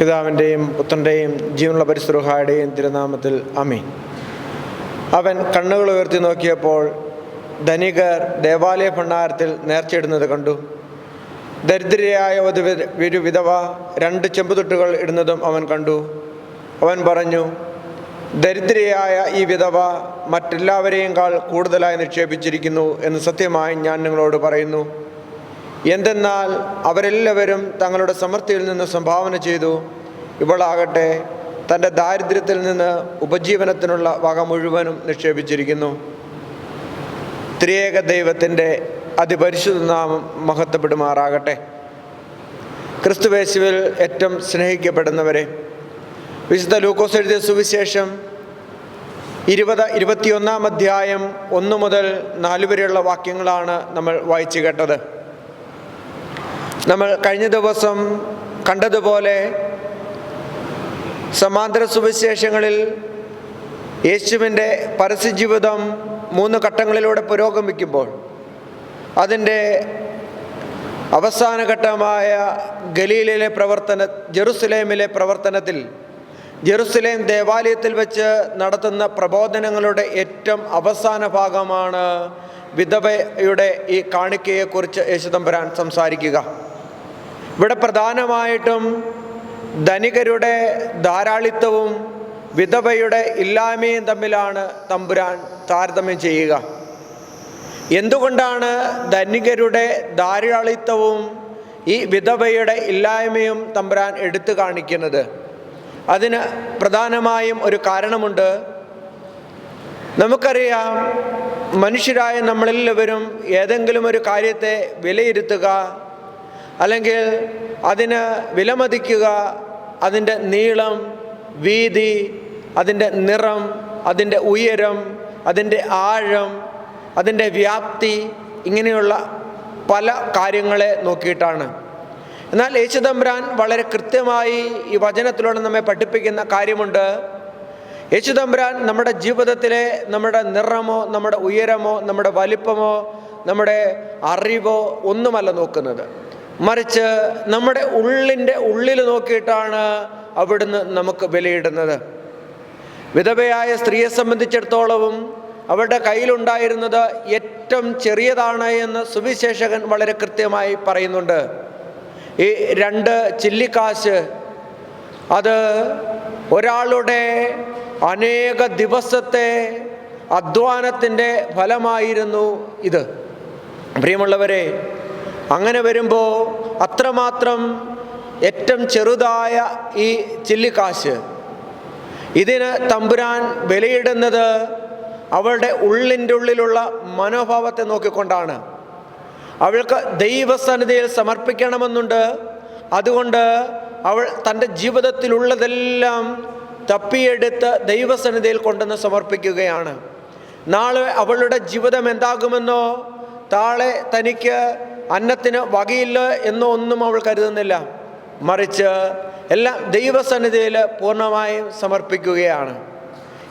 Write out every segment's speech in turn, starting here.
പിതാവിന്റെയും പുത്രന്റെയും ജീവനുള്ള പരിസുറുഹായുടെയും തിരുനാമത്തിൽ അമീൻ അവൻ കണ്ണുകൾ ഉയർത്തി നോക്കിയപ്പോൾ ധനികർ ദേവാലയ ഭണ്ഡാരത്തിൽ നേർച്ചയിടുന്നത് കണ്ടു. ദരിദ്രയായ ഒരു ഒരു വിധവ രണ്ട് ചെമ്പുതൊട്ടുകൾ ഇടുന്നതും അവൻ കണ്ടു. അവൻ പറഞ്ഞു ദരിദ്രയായ ഈ വിധവ മറ്റെല്ലാവരെയും കാൾ കൂടുതലായി നിക്ഷേപിച്ചിരിക്കുന്നു എന്ന് സത്യമായി ഞാൻ നിങ്ങളോട് പറയുന്നു. എന്തെന്നാൽ അവരെല്ലാവരും തങ്ങളുടെ സമൃദ്ധിയിൽ നിന്ന് സംഭാവന ചെയ്തു. ഇവളാകട്ടെ തന്റെ ദാരിദ്ര്യത്തിൽ നിന്ന് ഉപജീവനത്തിനുള്ള വക മുഴുവനും നിക്ഷേപിച്ചിരിക്കുന്നു. ത്രിയേക ദൈവത്തിന്റെ അതിപരിശുദ്ധ നാമം മഹത്വപ്പെടുമാറാകട്ടെ. ക്രിസ്തുവേശുവിൽ ഏറ്റവും സ്നേഹിക്കപ്പെടുന്നവരെ വിശുദ്ധ ലൂക്കോസ് എഴുതിയ സുവിശേഷം ഇരുപത് ഇരുപത്തിയൊന്നാം അധ്യായം ഒന്ന് മുതൽ നാല് വരെയുള്ള വാക്യങ്ങളാണ് നമ്മൾ വായിച്ചു കേട്ടത്. നമ്മൾ കഴിഞ്ഞ ദിവസം കണ്ടതുപോലെ സമാന്തര സുവിശേഷങ്ങളിൽ യേശുവിന്റെ പരസ്യജീവിതം മൂന്ന് ഘട്ടങ്ങളിലൂടെ പുരോഗമിക്കുമ്പോൾ അതിന്റെ അവസാന ഘട്ടമായ ഗലീലയിലെ പ്രവർത്തന ജെറുസലേമിലെ പ്രവർത്തനത്തിൽ ജെറുസലേം ദേവാലയത്തിൽ വെച്ച് നടത്തുന്ന പ്രബോധനങ്ങളുടെ ഏറ്റവും അവസാന ഭാഗമാണ് വിധവയുടെ ഈ കാണിക്കയെക്കുറിച്ച് യേശുദമ്പരാൻ സംസാരിക്കുക. ഇവിടെ പ്രധാനമായിട്ടും ധനികരുടെ ധാരാളിത്തവും വിധവയുടെ ഇല്ലായ്മയും തമ്മിലാണ് തമ്പുരാൻ താരതമ്യം ചെയ്യുക. എന്തുകൊണ്ടാണ് ധനികരുടെ ധാരാളിത്തവും ഈ വിധവയുടെ ഇല്ലായ്മയും തമ്പുരാൻ എടുത്തു കാണിക്കുന്നത്? അതിന് പ്രധാനമായും ഒരു കാരണമുണ്ട്. നമുക്കറിയാം മനുഷ്യരായ നമ്മളെല്ലാവരും ഏതെങ്കിലും ഒരു കാര്യത്തെ വിലയിരുത്തുക അല്ലെങ്കിൽ അതിന് വിലമതിക്കുക അതിന്റെ നീളം വീതി അതിന്റെ നിറം അതിന്റെ ഉയരം അതിന്റെ ആഴം അതിന്റെ വ്യാപ്തി ഇങ്ങനെയുള്ള പല കാര്യങ്ങളെ നോക്കിയിട്ടാണ്. എന്നാൽ യേശുദമ്പ്രാൻ വളരെ കൃത്യമായി ഈ വചനത്തിലൂടെ നമ്മെ പഠിപ്പിക്കുന്ന കാര്യമുണ്ട്. യേശുദമ്പ്രാൻ നമ്മുടെ ജീവിതത്തിലെ നമ്മുടെ നിറമോ നമ്മുടെ ഉയരമോ നമ്മുടെ വലിപ്പമോ നമ്മുടെ അറിവോ ഒന്നുമല്ല നോക്കുന്നത്. മറിച്ച് നമ്മുടെ ഉള്ളിന്റെ ഉള്ളിൽ നോക്കിയിട്ടാണ് അവിടുന്ന് നമുക്ക് വിലയിടുന്നത് വിധവയായ സ്ത്രീയെ സംബന്ധിച്ചിടത്തോളവും അവരുടെ കയ്യിലുണ്ടായിരുന്നത് ഏറ്റവും ചെറിയതാണ് എന്ന് സുവിശേഷകൻ വളരെ കൃത്യമായി പറയുന്നുണ്ട്. ഈ രണ്ട് ചില്ലിക്കാശ് അത് ഒരാളുടെ അനേക ദിവസത്തെ അധ്വാനത്തിന്റെ ഫലമായിരുന്നു ഇത്. പ്രിയമുള്ളവരെ അങ്ങനെ വരുമ്പോൾ അത്രമാത്രം ഏറ്റവും ചെറുതായ ഈ ചില്ലിക്കാശ് ഇതിന് തമ്പുരാൻ വിലയിടുന്നത് അവളുടെ ഉള്ളിന്റെ ഉള്ളിലുള്ള മനോഭാവത്തെ നോക്കിക്കൊണ്ടാണ്. അവൾക്ക് ദൈവസന്നിധിയിൽ സമർപ്പിക്കണമെന്നുണ്ട്. അതുകൊണ്ട് അവൾ തന്റെ ജീവിതത്തിലുള്ളതെല്ലാം തപ്പിയെടുത്ത് ദൈവസന്നിധിയിൽ കൊണ്ടുവന്ന് സമർപ്പിക്കുകയാണ്. നാളെ അവളുടെ ജീവിതം എന്താകുമെന്നോ താളെ തനിക്ക് അന്നത്തിന് വകയില്ല എന്നോ ഒന്നും അവൾ കരുതുന്നില്ല. മറിച്ച് എല്ലാം ദൈവസന്നിധിയിൽ പൂർണമായും സമർപ്പിക്കുകയാണ്.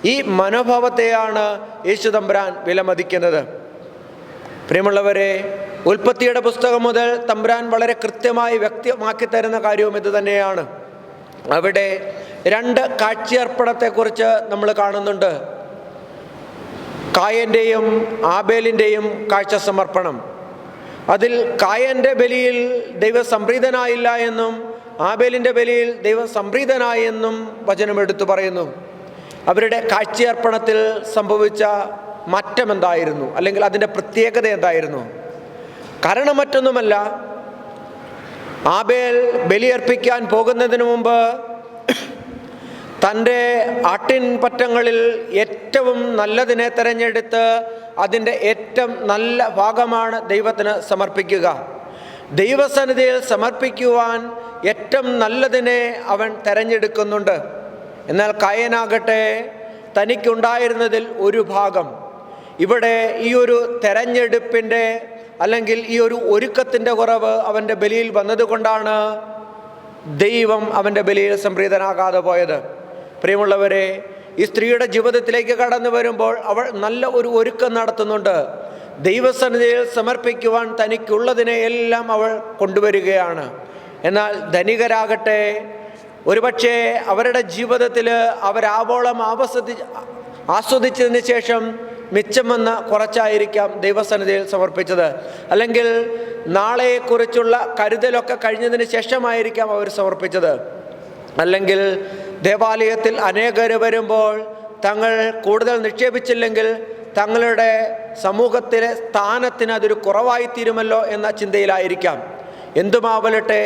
ഈ മനോഭാവത്തെയാണ് യേശു തമ്പുരാൻ വിലമതിക്കുന്നത്. പ്രിയമുള്ളവരെ ഉൽപ്പത്തിയുടെ പുസ്തകം മുതൽ തമ്പുരാൻ വളരെ കൃത്യമായി വ്യക്തമാക്കി തരുന്ന കാര്യവും ഇത് തന്നെയാണ്. അവിടെ രണ്ട് കാഴ്ചയർപ്പണത്തെക്കുറിച്ച് നമ്മൾ കാണുന്നുണ്ട്. കായന്റെയും ആബേലിന്റെയും കാഴ്ച സമർപ്പണം. അതിൽ കായന്റെ ബലിയിൽ ദൈവം സംപ്രീതനായില്ല എന്നും ആബേലിന്റെ ബലിയിൽ ദൈവം എന്നും വചനം പറയുന്നു. അവരുടെ കാഴ്ചയർപ്പണത്തിൽ സംഭവിച്ച മാറ്റം എന്തായിരുന്നു അല്ലെങ്കിൽ അതിന്റെ പ്രത്യേകത എന്തായിരുന്നു? കാരണം മറ്റൊന്നുമല്ല ആബേൽ ബലിയർപ്പിക്കാൻ പോകുന്നതിന് മുമ്പ് തന്റെ ആട്ടിൻപറ്റങ്ങളിൽ ഏറ്റവും നല്ലതിനെ തിരഞ്ഞെടുത്ത് അതിന്റെ ഏറ്റവും നല്ല ഭാഗമാണ് ദൈവത്തിന് സമർപ്പിക്കുക. ദൈവസന്നിധിയിൽ സമർപ്പിക്കുവാൻ ഏറ്റവും നല്ലതിനെ അവൻ തിരഞ്ഞെടുക്കുന്നുണ്ട്. എന്നാൽ കയനാകട്ടെ തനിക്കുണ്ടായിരുന്നതിൽ ഒരു ഭാഗം. ഇവിടെ ഈ ഒരു തെരഞ്ഞെടുപ്പിന്റെ അല്ലെങ്കിൽ ഈ ഒരു ഒരുക്കത്തിന്റെ കുറവ് അവന്റെ ബലിയിൽ വന്നതുകൊണ്ടാണ് ദൈവം അവന്റെ ബലിയിൽ സംപ്രീതനാകാതെ പോയത്. പ്രിയമുള്ളവരെ ഈ സ്ത്രീയുടെ ജീവിതത്തിലേക്ക് കടന്നു വരുമ്പോൾ അവൾ നല്ല ഒരു ഒരുക്കം നടത്തുന്നുണ്ട്. ദൈവസന്നിധിയിൽ സമർപ്പിക്കുവാൻ തനിക്കുള്ളതിനെ എല്ലാം അവൾ കൊണ്ടുവരികയാണ്. എന്നാൽ ധനികരാകട്ടെ ഒരുപക്ഷെ അവരുടെ ജീവിതത്തിൽ അവരാവോളം ആവസതി ആസ്വദിച്ചതിന് ശേഷം മിച്ചം വന്ന കുറച്ചായിരിക്കാം ദൈവസന്നിധിയിൽ സമർപ്പിച്ചത്. അല്ലെങ്കിൽ നാളെക്കുറിച്ചുള്ള കരുതലൊക്കെ കഴിഞ്ഞതിന് ശേഷമായിരിക്കാം അവർ സമർപ്പിച്ചത്. അല്ലെങ്കിൽ ദേവാലയത്തിൽ അനേകർ വരുമ്പോൾ തങ്ങൾ കൂടുതൽ നിക്ഷേപിച്ചില്ലെങ്കിൽ തങ്ങളുടെ സമൂഹത്തിലെ സ്ഥാനത്തിന് അതൊരു കുറവായിത്തീരുമല്ലോ എന്ന ചിന്തയിലായിരിക്കാം. എന്തുമാവലട്ടെ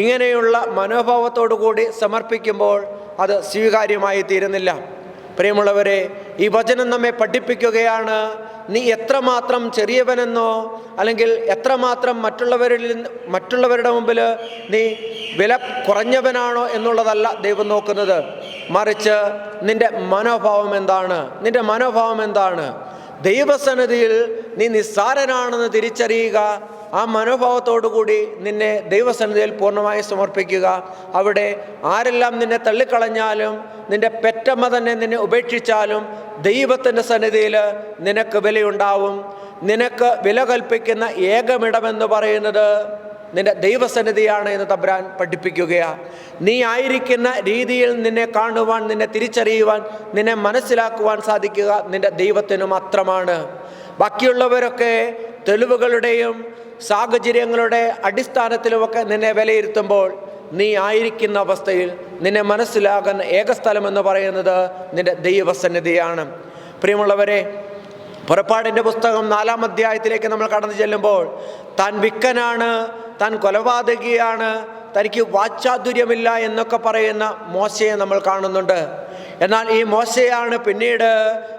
ഇങ്ങനെയുള്ള മനോഭാവത്തോടു കൂടി സമർപ്പിക്കുമ്പോൾ അത് സ്വീകാര്യമായി തീരുന്നില്ല പ്രിയമുള്ളവരെ ഈ വചനം നമ്മെ പഠിപ്പിക്കുകയാണ്. നീ എത്രമാത്രം ചെറിയവനെന്നോ അല്ലെങ്കിൽ എത്രമാത്രം മറ്റുള്ളവരിൽ മറ്റുള്ളവരുടെ മുമ്പിൽ നീ വില കുറഞ്ഞവനാണോ എന്നുള്ളതല്ല ദൈവം നോക്കുന്നത്. മറിച്ച് നിന്റെ മനോഭാവം എന്താണ്? നിന്റെ മനോഭാവം എന്താണ്? ദൈവസന്നിധിയിൽ നീ നിസ്സാരനാണെന്ന് തിരിച്ചറിയുക. ആ മനോഭാവത്തോടു കൂടി നിന്നെ ദൈവസന്നിധിയിൽ പൂർണമായി സമർപ്പിക്കുക. അവിടെ ആരെല്ലാം നിന്നെ തള്ളിക്കളഞ്ഞാലും നിന്റെ പെറ്റമ്മ തന്നെ നിന്നെ ഉപേക്ഷിച്ചാലും ദൈവത്തിന്റെ സന്നിധിയിൽ നിനക്ക് വിലയുണ്ടാവും. നിനക്ക് വില കൽപ്പിക്കുന്ന ഏകമിടമെന്ന് പറയുന്നത് നിന്റെ ദൈവസന്നിധിയാണ് എന്ന് തബ്രാൻ പഠിപ്പിക്കുകയാണ് നീ ആയിരിക്കുന്ന രീതിയിൽ നിന്നെ കാണുവാൻ നിന്നെ തിരിച്ചറിയുവാൻ നിന്നെ മനസ്സിലാക്കുവാൻ സാധിക്കുക നിന്റെ ദൈവത്തിനു മാത്രമാണ്. ബാക്കിയുള്ളവരൊക്കെ തെളിവുകളുടെയും സാഹചര്യങ്ങളുടെ അടിസ്ഥാനത്തിലുമൊക്കെ നിന്നെ വിലയിരുത്തുമ്പോൾ നീ ആയിരിക്കുന്ന അവസ്ഥയിൽ നിന്നെ മനസ്സിലാകുന്ന ഏക സ്ഥലം എന്ന് പറയുന്നത് നിന്റെ ദൈവസന്നിധിയാണ്. പ്രിയമുള്ളവരെ പുറപ്പാടിന്റെ പുസ്തകം നാലാം അധ്യായത്തിലേക്ക് നമ്മൾ കടന്നു ചെല്ലുമ്പോൾ താൻ വിക്കനാണ് താൻ കൊലപാതകിയാണ് തനിക്ക് വാച്ചാതുര്യമില്ല എന്നൊക്കെ പറയുന്ന മോശയെ നമ്മൾ കാണുന്നുണ്ട്. എന്നാൽ ഈ മോശയാണ് പിന്നീട്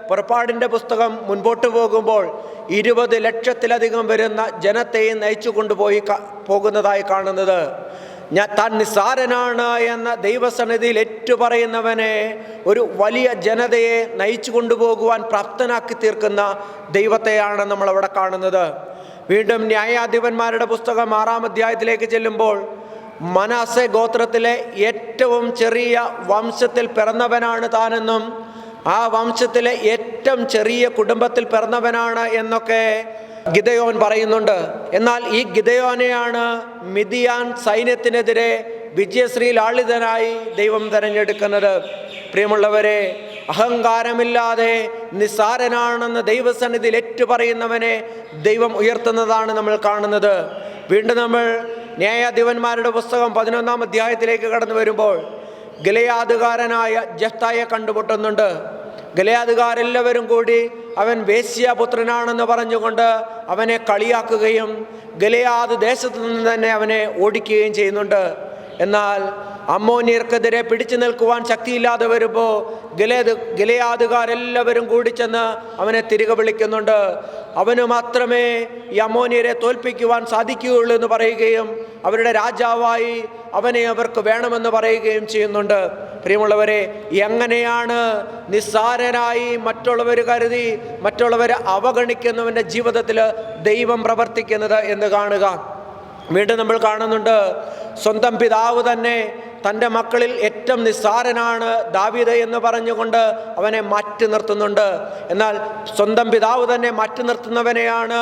പുറപ്പാടിന്റെ പുസ്തകം മുൻപോട്ട് പോകുമ്പോൾ ഇരുപത് ലക്ഷത്തിലധികം വരുന്ന ജനത്തെയും നയിച്ചു കൊണ്ടുപോയി പോകുന്നതായി കാണുന്നത്. ഞാൻ താൻ നിസ്സാരനാണ് എന്ന ദൈവസന്നിധിയിൽ ഏറ്റുപറയുന്നവനെ ഒരു വലിയ ജനതയെ നയിച്ചു കൊണ്ടുപോകുവാൻ പ്രാപ്തനാക്കി തീർക്കുന്ന ദൈവത്തെയാണ് നമ്മൾ അവിടെ കാണുന്നത്. വീണ്ടും ന്യായാധിപന്മാരുടെ പുസ്തകം ആറാം അധ്യായത്തിലേക്ക് ചെല്ലുമ്പോൾ മനാസെ ഗോത്രത്തിലെ ഏറ്റവും ചെറിയ വംശത്തിൽ പിറന്നവനാണ് താനെന്നും ആ വംശത്തിലെ ഏറ്റവും ചെറിയ കുടുംബത്തിൽ പിറന്നവനാണ് എന്നൊക്കെ ഗിതയോൻ പറയുന്നുണ്ട്. എന്നാൽ ഈ ഗിതയോനെയാണ് മിതിയാൻ സൈന്യത്തിനെതിരെ വിജയശ്രീ ലാളിതനായി ദൈവം തിരഞ്ഞെടുക്കുന്നത്. പ്രിയമുള്ളവരെ അഹങ്കാരമില്ലാതെ നിസ്സാരനാണെന്ന് ദൈവസന്നിധിയിൽ ഏറ്റുപറയുന്നവനെ ദൈവം ഉയർത്തുന്നതാണ് നമ്മൾ കാണുന്നത്. വീണ്ടും നമ്മൾ ന്യായാധിപന്മാരുടെ പുസ്തകം പതിനൊന്നാം അധ്യായത്തിലേക്ക് കടന്നു വരുമ്പോൾ ഗലയാധുകാരനായ ജഫ്തായെ കണ്ടുമുട്ടുന്നുണ്ട്. ഗലയാധുകാരെല്ലാവരും കൂടി അവൻ വേശ്യാപുത്രനാണെന്ന് പറഞ്ഞുകൊണ്ട് അവനെ കളിയാക്കുകയും ഗലയാദ് ദേശത്തു നിന്ന് തന്നെ അവനെ ഓടിക്കുകയും ചെയ്യുന്നുണ്ട്. എന്നാൽ അമ്മോനിയർക്കെതിരെ പിടിച്ചു നിൽക്കുവാൻ ശക്തിയില്ലാതെ വരുമ്പോൾ ഗലേത് ഗലയാതുകാരെല്ലാവരും കൂടി ചെന്ന് അവനെ തിരികെ വിളിക്കുന്നുണ്ട്. അവന് മാത്രമേ ഈ അമ്മോനിയരെ തോൽപ്പിക്കുവാൻ സാധിക്കുകയുള്ളൂ എന്ന് പറയുകയും അവരുടെ രാജാവായി അവനെ അവർക്ക് വേണമെന്ന് പറയുകയും ചെയ്യുന്നുണ്ട്. പ്രിയമുള്ളവരെ എങ്ങനെയാണ് നിസ്സാരനായി മറ്റുള്ളവർ കരുതി മറ്റുള്ളവരെ അവഗണിക്കുന്നവന്റെ ജീവിതത്തിൽ ദൈവം പ്രവർത്തിക്കുന്നത് എന്ന് കാണുക. വീണ്ടും നമ്മൾ കാണുന്നുണ്ട് സ്വന്തം പിതാവ് തന്നെ തന്റെ മക്കളിൽ ഏറ്റവും നിസ്സാരനാണ് ദാവീദ് എന്ന് പറഞ്ഞുകൊണ്ട് അവനെ മാറ്റി നിർത്തുന്നുണ്ട്. എന്നാൽ സ്വന്തം പിതാവ് തന്നെ മാറ്റി നിർത്തുന്നവനെയാണ്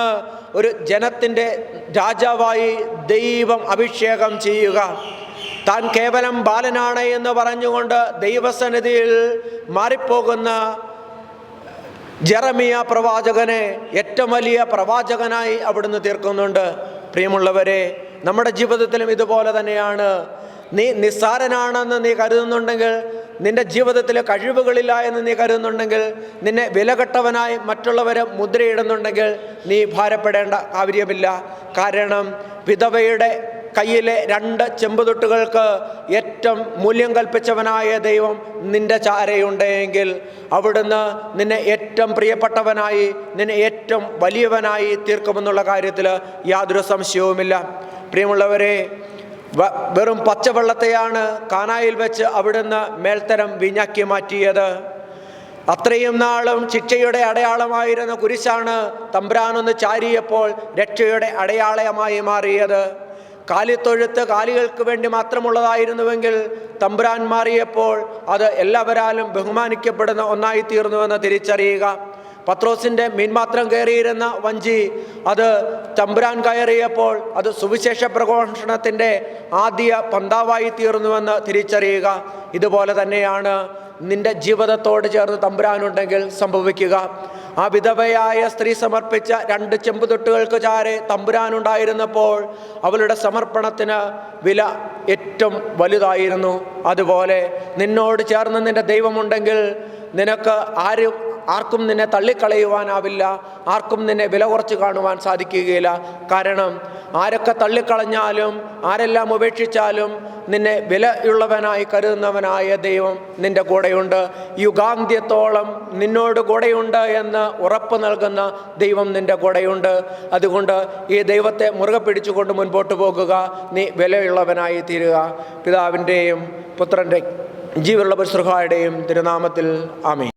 ഒരു ജനത്തിന്റെ രാജാവായി ദൈവം അഭിഷേകം ചെയ്യുക. താൻ കേവലം ബാലനാണ് എന്ന് പറഞ്ഞുകൊണ്ട് ദൈവസന്നിധിയിൽ മാറിപ്പോകുന്ന ജെറമിയ പ്രവാചകനെ ഏറ്റവും വലിയ പ്രവാചകനായി അവിടുന്ന് തീർക്കുന്നുണ്ട്. പ്രിയമുള്ളവരെ നമ്മുടെ ജീവിതത്തിലും ഇതുപോലെ തന്നെയാണ്. നീ നിസ്സാരനാണെന്ന് നീ കരുതുന്നുണ്ടെങ്കിൽ നിന്റെ ജീവിതത്തിലെ കഴിവുകളില്ല എന്ന് നീ കരുതുന്നുണ്ടെങ്കിൽ നിന്നെ വിലകെട്ടവനായി മറ്റുള്ളവരെ മുദ്രയിടുന്നുണ്ടെങ്കിൽ നീ ഭാരപ്പെടേണ്ട കാര്യമില്ല. കാരണം വിധവയുടെ കയ്യിലെ രണ്ട് ചെമ്പുതൊട്ടുകൾക്ക് ഏറ്റവും മൂല്യം കൽപ്പിച്ചവനായ ദൈവം നിന്റെ ചാരയുണ്ടെങ്കിൽ അവിടുന്ന് നിന്നെ ഏറ്റവും പ്രിയപ്പെട്ടവനായി നിന്നെ ഏറ്റവും വലിയവനായി തീർക്കുമെന്നുള്ള കാര്യത്തിൽ യാതൊരു സംശയവുമില്ല. പ്രിയമുള്ളവരെ വെറും പച്ചവെള്ളത്തെയാണ് കാനായിൽ വെച്ച് അവിടുന്ന് മേൽത്തരം വീഞ്ഞാക്കി മാറ്റിയത്. അത്രയും നാളും ശിക്ഷയുടെ അടയാളമായിരുന്ന കുരിശാണ് തമ്പ്രാനൊന്ന് ചാരിയപ്പോൾ രക്ഷയുടെ അടയാളമായി മാറിയത്. കാലിത്തൊഴുത്ത് കാലികൾക്ക് വേണ്ടി മാത്രമുള്ളതായിരുന്നുവെങ്കിൽ തമ്പുരാൻ മാറിയപ്പോൾ അത് എല്ലാവരാലും ബഹുമാനിക്കപ്പെടുന്ന ഒന്നായി തീർന്നുവെന്ന് തിരിച്ചറിയുക. പത്രോസിന്റെ മീൻമാത്രം കയറിയിരുന്ന വഞ്ചി അത് തമ്പുരാൻ കയറിയപ്പോൾ അത് സുവിശേഷ പ്രഘോഷണത്തിന്റെ ആദ്യ പന്താവായി തീർന്നുവെന്ന് തിരിച്ചറിയുക. ഇതുപോലെ തന്നെയാണ് നിന്റെ ജീവിതത്തോട് ചേർന്ന് തമ്പുരാനുണ്ടെങ്കിൽ സംഭവിക്കുക. ആ വിധവയായ സ്ത്രീ സമർപ്പിച്ച രണ്ട് ചെമ്പുതൊട്ടുകൾക്ക് ചാരെ തമ്പുരാനുണ്ടായിരുന്നപ്പോൾ അവളുടെ സമർപ്പണത്തിന് വില ഏറ്റവും വലുതായിരുന്നു. അതുപോലെ നിന്നോട് ചേർന്ന് നിന്റെ ദൈവമുണ്ടെങ്കിൽ നിനക്ക് ആരും ആർക്കും നിന്നെ തള്ളിക്കളയുവാനാവില്ല ആർക്കും നിന്നെ വില കുറച്ച് കാണുവാൻ സാധിക്കുകയില്ല. കാരണം ആരൊക്കെ തള്ളിക്കളഞ്ഞാലും ആരെല്ലാം ഉപേക്ഷിച്ചാലും നിന്നെ വിലയുള്ളവനായി കരുതുന്നവനായ ദൈവം നിന്റെ കൂടെയുണ്ട്. യുഗാന്ത്യത്തോളം നിന്നോട് കൂടെയുണ്ട് എന്ന് ഉറപ്പ് നൽകുന്ന ദൈവം നിന്റെ കൂടെയുണ്ട്. അതുകൊണ്ട് ഈ ദൈവത്തെ മുറുകെ പിടിച്ചുകൊണ്ട് മുൻപോട്ട് പോകുക. നീ വിലയുള്ളവനായി തീരുക. പിതാവിന്റെയും പുത്രന്റെ ജീവനുള്ള പരിസൃഹായുടെയും തിരുനാമത്തിൽ ആമേ